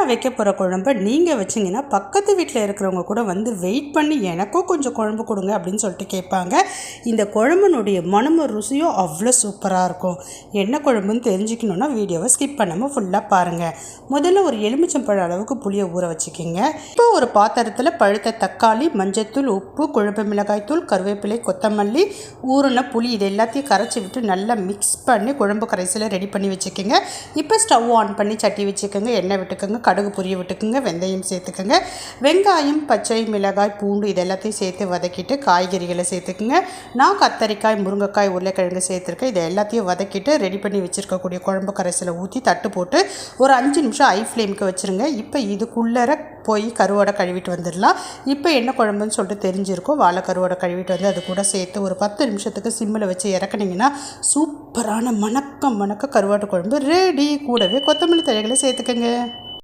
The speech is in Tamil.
நான் வைக்க போகிற குழம்பை நீங்கள் வச்சிங்கன்னா பக்கத்து வீட்டில் இருக்கிறவங்க கூட வந்து வெயிட் பண்ணி எனக்கும் கொஞ்சம் குழம்பு கொடுங்க அப்படின்னு சொல்லிட்டு கேட்பாங்க. இந்த குழம்புனுடைய மனமும் ருசியும் அவ்வளோ சூப்பராக இருக்கும். என்ன குழம்புன்னு தெரிஞ்சுக்கணுன்னா வீடியோவை ஸ்கிப் பண்ணாமல் ஃபுல்லாக பாருங்கள் முதல்ல ஒரு எலுமிச்சம்பழம் அளவுக்கு புளியை ஊற வச்சுக்கிங்க. இப்போ ஒரு பாத்திரத்தில் பழுத்த தக்காளி மஞ்சத்தூள் உப்பு குழம்பு மிளகாய்த்தூள் கருவேப்பிலை கொத்தமல்லி ஊறின புளி இது எல்லாத்தையும் கரைச்சி விட்டு நல்லா மிக்ஸ் பண்ணி குழம்பு கரைசலை ரெடி பண்ணி வச்சுக்கோங்க. இப்போ ஸ்டவ் ஆன் பண்ணி சட்டி வச்சுக்கோங்க எண்ணெய் விட்டுக்கோங்க கடுகு புரிய விட்டுக்குங்க வெந்தயம் சேர்த்துக்குங்க. வெங்காயம் பச்சை மிளகாய் பூண்டு இது எல்லாத்தையும் சேர்த்து வதக்கிட்டு காய்கறிகளை சேர்த்துக்குங்க. நான் கத்தரிக்காய் முருங்கைக்காய் உருளைக்கிழங்கு சேர்த்துருக்கேன். இதை எல்லாத்தையும் வதக்கிட்டு ரெடி பண்ணி வச்சுருக்கக்கூடிய குழம்பு கரைசலை ஊற்றி தட்டு போட்டு ஒரு அஞ்சு நிமிஷம் ஐ ஃப்ளேமுக்கு வச்சுருங்க. இப்போ இதுக்குள்ளர போய் கருவாடை கழுவிட்டு வந்துடலாம். இப்போ என்ன குழம்புன்னு சொல்லிட்டு தெரிஞ்சிருக்கும். வாழை கருவாடை கழுவிட்டு வந்து அது கூட சேர்த்து ஒரு பத்து நிமிஷத்துக்கு சிம்மில் வச்சு இறக்குனீங்கன்னா சூப்பரான மணக்க மணக்க கருவாட்டு குழம்பு ரெடி கூடவே கொத்தமல்லி தழைகளை சேர்த்துக்கங்க.